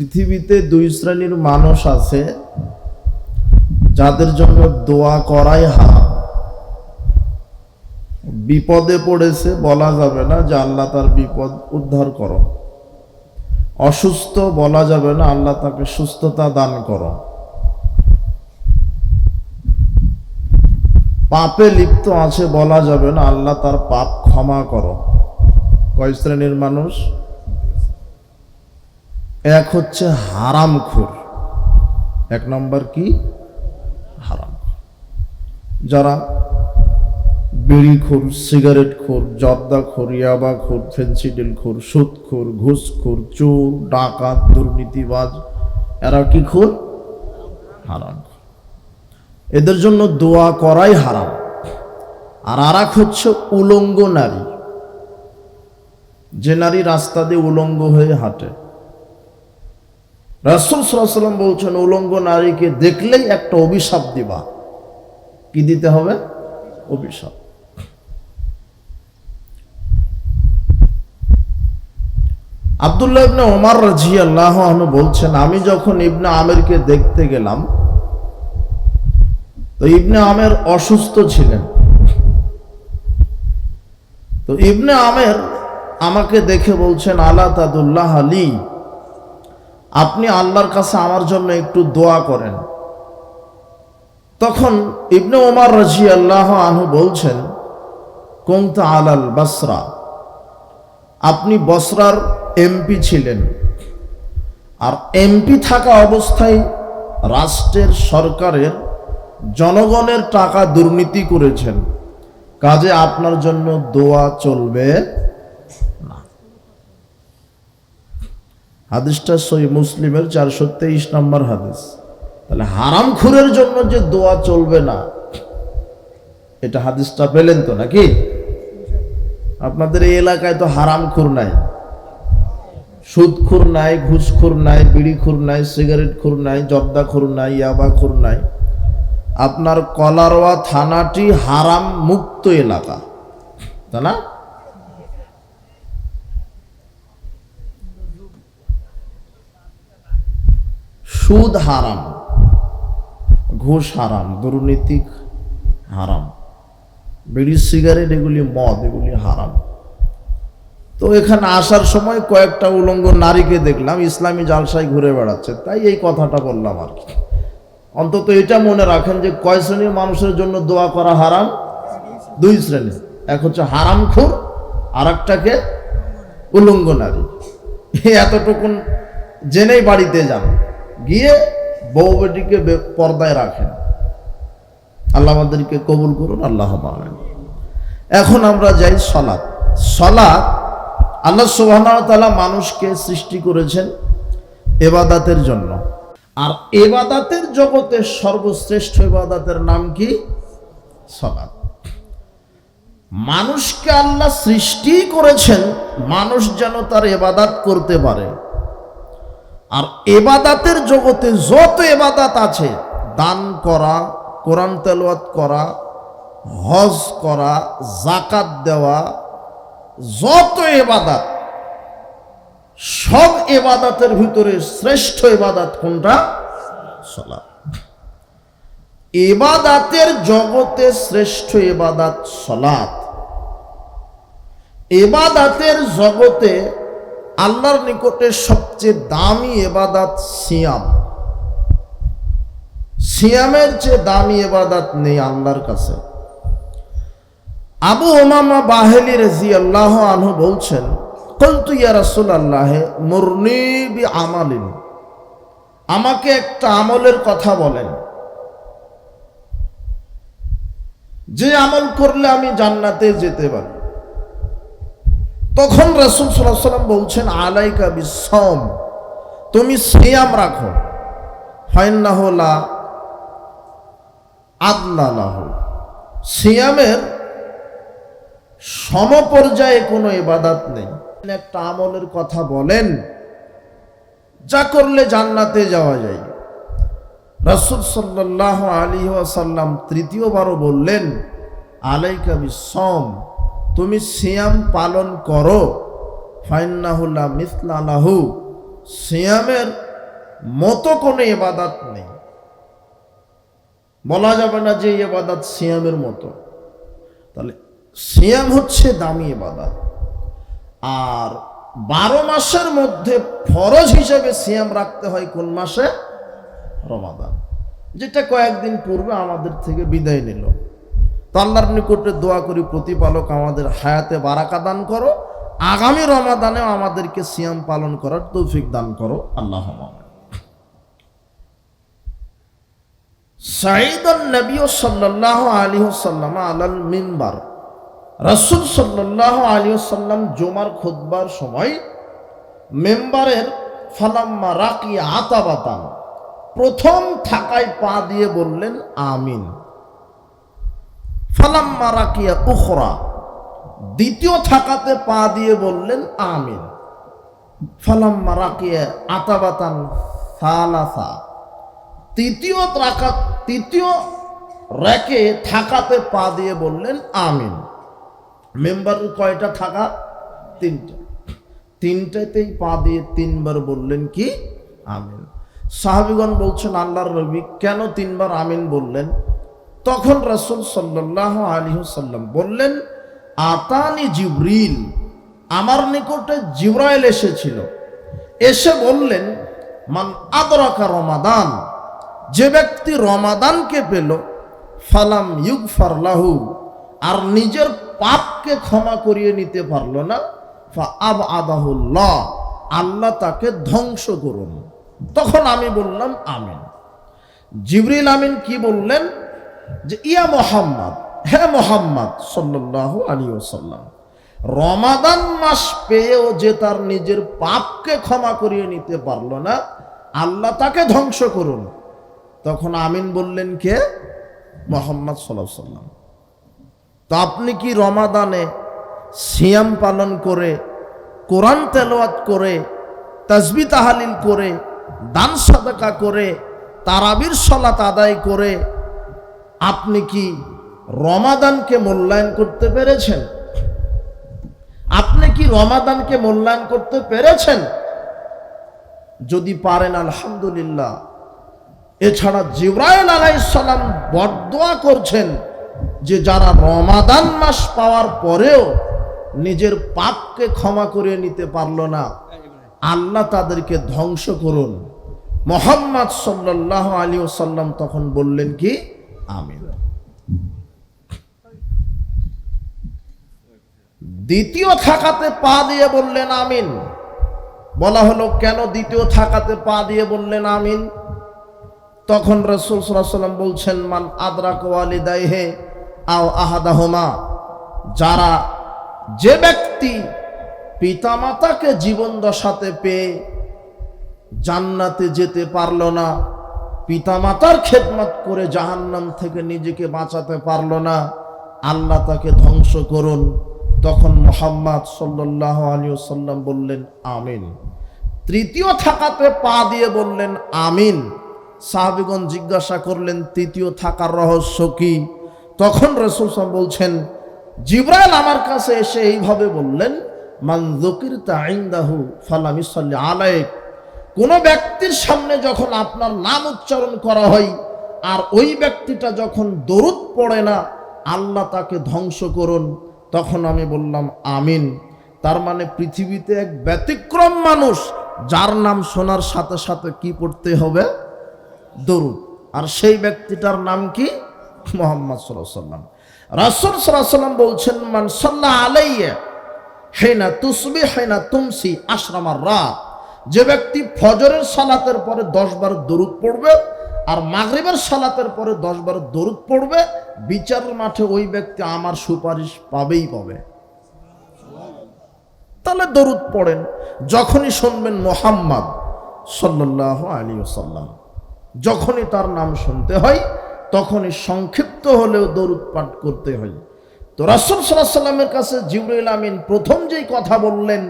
পৃথিবীতে দুই শ্রেণির মানুষ আছে, যাদের জন্য দোয়া করাই হারাম। বিপদে পড়েছে বলা যাবে না যে আল্লাহ তার বিপদ উদ্ধার করো। অসুস্থ বলা যাবে না আল্লাহ তাকে সুস্থতা দান করো। পাপে লিপ্ত আছে বলা যাবে না আল্লাহ তার পাপ ক্ষমা করো। কয় শ্রেণির মানুষ? এক হচ্ছে হারামখোর। এক নম্বর কি? হারাম। যারা বিড়িখোর সিগারেট খোর জর্দা খোর ইয়াবা খোর ফেন্সিডিল খোর সুদখোর, ঘুষখোর, চোর, ডাকাত, দুর্নীতিবাজ, এরা কি খোর? হারাম। এদের জন্য দোয়া করাই হারাম। আর আর এক হচ্ছে উলঙ্গ নারী। যে নারী রাস্তা দিয়ে উলঙ্গ হয়ে হাঁটে রাসুল সাল্লাম বলছেন, উলঙ্গ নারীকে দেখলেই একটা অভিশাপ দিবা। কি দিতে হবে? অভিশাপ। আবদুল্লাহ ইবনে ওমর রাজি বলছেন, আমি যখন ইবনে আমেরকে দেখতে গেলাম, তো ইবনে আমের অসুস্থ ছিলেন। তো ইবনে আমের আমাকে দেখে বলছেন, আলা তাদুল্লাহ আলী? আপনি আল্লাহর কাছে আমার জন্য একটু দোয়া করেন। তখন ইবনে ওমার রাজি আল্লাহ আনহু বলছেন কোংতা আলাল বাসরা। আপনি বসরার এমপি ছিলেন। আর এমপি থাকা অবস্থায় রাষ্ট্রের সরকারের জনগণের টাকা দুর্নীতি করেছেন। কাজে আপনার জন্য দোয়া চলবে। হাদিসটা সই মুসলিমের চারশো তেইশ নম্বর হাদিস। তাহলে হারাম খুরের জন্য যে দোয়া চলবে না, এটা হাদিসটা পেলেন তো নাকি? আপনাদের এই এলাকায় তো হারাম খুর নাই। সুদখুর নাই ঘুষখুর নাই বিড়িখুর নাই, সিগারেট খুর নাই, জর্দা খুর নাই, ইয়াবা খুর নাই। আপনার কলারোয়া থানাটি হারাম মুক্ত এলাকা। তাই না? সুদ হারাম, ঘুষ হারাম, দুর্নীতি হারাম, বিড়ি, সিগারেট, এগুলি মদ, এগুলি হারাম। তো এখানে আসার সময় কয়েকটা উলঙ্গ নারীকে দেখলাম, ইসলামী জালসায় ঘুরে বেড়াচ্ছে, তাই এই কথাটা বললাম আর কি। অন্তত এটা মনে রাখেন যে কয় শ্রেণির মানুষের জন্য দোয়া করা হারাম? দুই শ্রেণি, এক হচ্ছে হারাম খুর আর একটাকে উলঙ্গ নারী। এতটুকুন জেনেই বাড়িতে যান। গিয়ে বউ বেটিকে পর্দায় রাখেন। আল্লাহ আমাদেরকে কবুল করুন, আল্লাহ। এখন আমরা যাই সলাৎ সলাৎ আল্লাহ তাআলা মানুষকে সৃষ্টি করেছেন এবাদাতের জন্য। আর এবাদাতের জগতে সর্বশ্রেষ্ঠ এবাদাতের নাম কি? সলাৎ মানুষকে আল্লাহ সৃষ্টি করেছেন, মানুষ যেন তার এবাদাত করতে পারে। আর এবাদাতের জগতে যত এবাদাত আছে, দান করা, কোরআন তেলাওয়াত করা, হজ করা জাকাত দেওয়া, যত এবাদাত, সব এবাদাতের ভিতরে শ্রেষ্ঠ এবাদাত কোনটা? সলাৎ এবাদাতের জগতে শ্রেষ্ঠ এবাদাত সলাৎ এবাদাতের জগতে আল্লাহর নিকটে সবচেয়ে দামি এবাদাত সিয়াম। সিয়ামের চেয়ে দামি এবাদাত নেই আল্লাহর কাছে। আবু ওমামা বাহেলি রাজি আল্লাহ আনহু বলছেন, কলতু ইয়া রাসুল আল্লাহ মুরনি বি আমালিন আমাকে একটা আমলের কথা বলেন। যে আমল করলে আমি জান্নাতে যেতে পারি। তখন রাসুল সাল্লাহ সাল্লাম বলছেন, আলাইকা বিসম তুমি সিয়াম রাখো। ফাইন্নাহলা আদলালাহ সিয়ামের সমপর্যায়ে কোনো ইবাদাত নেই। একটা আমলের কথা বলেন, যা করলে জান্নাতে যাওয়া যায়। রাসুল সাল্লাহ আলী ওয়াসাল্লাম তৃতীয়বারও বললেন, আলাইকা বিসম তুমি সিয়াম পালন করো। ফাইন্নাহুল্লাহ মিসলালাহু সিয়ামের মতো কোনো এবাদাত নেই। বলা যাবে না যে এবাদাত সিয়ামের মতো। তাহলে সিয়াম হচ্ছে দামি এবাদাত আর বারো মাসের মধ্যে ফরজ হিসেবে সিয়াম রাখতে হয় কোন মাসে? রমাদান। যেটা কয়েকদিন পূর্বে আমাদের থেকে বিদায় নিল। তো আল্লাহর নিকটে দোয়া করি, প্রতিপালক আমাদের হায়াতে বারাকা দান করো। আগামী রমাদানেও আমাদেরকে সিয়াম পালন করার তৌফিক দান করো। আল্লাহ সাইদুল নবী সাল্লাহ আলী সাল্লাম আলাল মিম্বার রসুল সাল্লাহ আলী সাল্লাম জুমার খুদ্বার সময় মেম্বারের ফালাম্মা রাকি আতাবাতান, প্রথম থাকায় পা দিয়ে বললেন, আমিন। ফালাম্মা রাকিয়া উখরা। দ্বিতীয় থাকাতে পা দিয়ে বললেন, আমিন। ফালাম্মা রাকিয়া আতাবাতান সালাসা। তৃতীয় রাখা তৃতীয় র্যাকে থাকাতে পা দিয়ে বললেন, আমিন। মেম্বারের কয়টা থাকা? তিনটা। তিনটাতেই পা দিয়ে তিনবার বললেন কি? আমিন। সাহাবিগণ বলছেন, আল্লাহর রবি কেন তিনবার আমিন বললেন? তখন রসুল সাল্লাহ আলী সাল্লাম বললেন, আতানি জিব্রিল। আমার নিকটে জিব্রাইল এসেছিল। এসে বললেন, মান আদরাকা রমাদান। যে ব্যক্তি রমাদানকে পেল, ফালাম ইউগ ফারলাহু আর নিজের পাপকে ক্ষমা করিয়ে নিতে পারল না আব আদাহুল্লাহ আল্লাহ তাকে ধ্বংস করুন। তখন আমি বললাম, আমিন। জিবরিল আমিন কি বললেন? যে, ইয়া মোহাম্মদ, হে মোহাম্মদ সাল্লাহ আলী ওসাল্লাম রমাদান মাস পেয়েও যে তার নিজের পাপকে ক্ষমা করিয়ে নিতে পারল না, আল্লাহ তাকে ধ্বংস করুন। তখন আমিন বললেন, কে? মোহাম্মদ সাল্লাহ সাল্লাম তো আপনি কি রমাদানে সিয়াম পালন করে, কোরআন তেলাওয়াত করে, তাজবি তাহালিল করে, দান সাদাকা করে, তারাবির সলাত আদায় করে আপনি কি রমাদানকে মূল্যায়ন করতে পেরেছেন? আপনি কি রমাদানকে মূল্যায়ন করতে পেরেছেন? যদি পারেন, আলহামদুলিল্লাহ। এছাড়া জিব্রাইল আলাইসালাম বরদোয়া করছেন যে যারা রমাদান মাস পাওয়ার পরেও নিজের পাপকে ক্ষমা করে নিতে পারল না, আল্লাহ তাদেরকে ধ্বংস করুন। মোহাম্মদ সাল্লাহ আলী সাল্লাম তখন বললেন কি? আমিন দ্বিতীয় থাকাতে পা দিয়ে বললেন আমিন। বলা হলো, কেন দ্বিতীয় থাকাতে পা দিয়ে বললেন আমিন? তখন রসুল সাল্লাম বলছেন, মান আদরা কোয়ালি হে আও আহাদাহমা। যারা যে ব্যক্তি পিতামাতাকে জীবন দশাতে পেয়ে জান্নাতে যেতে পারল না পিতামাতার খেদমত করে জাহান্নাম থেকে নিজেকে বাঁচাতে পারল না। আল্লাহ তাকে ধ্বংস করুন। তখন মোহাম্মদ সাল্লাহ আলী সাল্লাম বললেন, আমিন। তৃতীয় থাকাতে পা দিয়ে বললেন, আমিন। সাহাবিগণ জিজ্ঞাসা করলেন, তৃতীয় থাকার রহস্য কি? তখন রসুল বলছেন, জিব্রাইল আমার কাছে এসে এইভাবে বললেন, মান জকির তাইন্দাহু ফালামি সাল্লি আলাইক। কোন ব্যক্তির সামনে যখন আপনার নাম উচ্চারণ করা হয়, আর ওই ব্যক্তিটা যখন দরুদ পড়ে না, আল্লাহ তাকে ধ্বংস করুন। তখন আমি বললাম, আমিন। তার মানে পৃথিবীতে এক ব্যতিক্রম মানুষ, যার নাম শোনার সাথে সাথে কি পড়তে হবে? দরুদ। আর সেই ব্যক্তিটার নাম কি? মোহাম্মদ সাল্লাম রাসুল সাল্লাম বলছেন, মান সাল্লাহ আলাইয়া, হেনা তুসবি, হেনা তুমসি, আশ্রামার রাত। যে ব্যক্তি ফজরের সালাতের পরে দশ বার দরুদ পড়বে আর মাগরিবের সালাতের পরে দশ বার দরুদ পড়বে, বিচারের মাঠে ওই ব্যক্তি আমার সুপারিশ পাবেই পাবে। তাহলে দরুদ পড়েন, যখনই শুনবেন মোহাম্মদ সাল্লাহ আলী সাল্লাম যখনই তার নাম শুনতে হয়, তখনই সংক্ষিপ্ত হলেও দরুদ পাঠ করতে হয়। তো রাসুল সাল্লাহ সাল্লামের কাছে জিবরুল আমিন প্রথম যেই কথা বললেন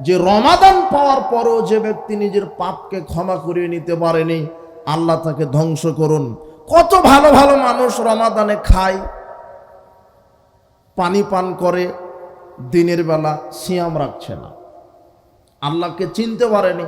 যে রমাদান পাওয়ার পরও যে ব্যক্তি নিজের পাপকে ক্ষমা করিয়ে নিতে পারেনি, আল্লাহ তাকে ধ্বংস করুন। কত ভালো ভালো মানুষ রমাদানে খায়, পানি পান করে, দিনের বেলা সিয়াম রাখছে না। আল্লাহকে চিনতে পারেনি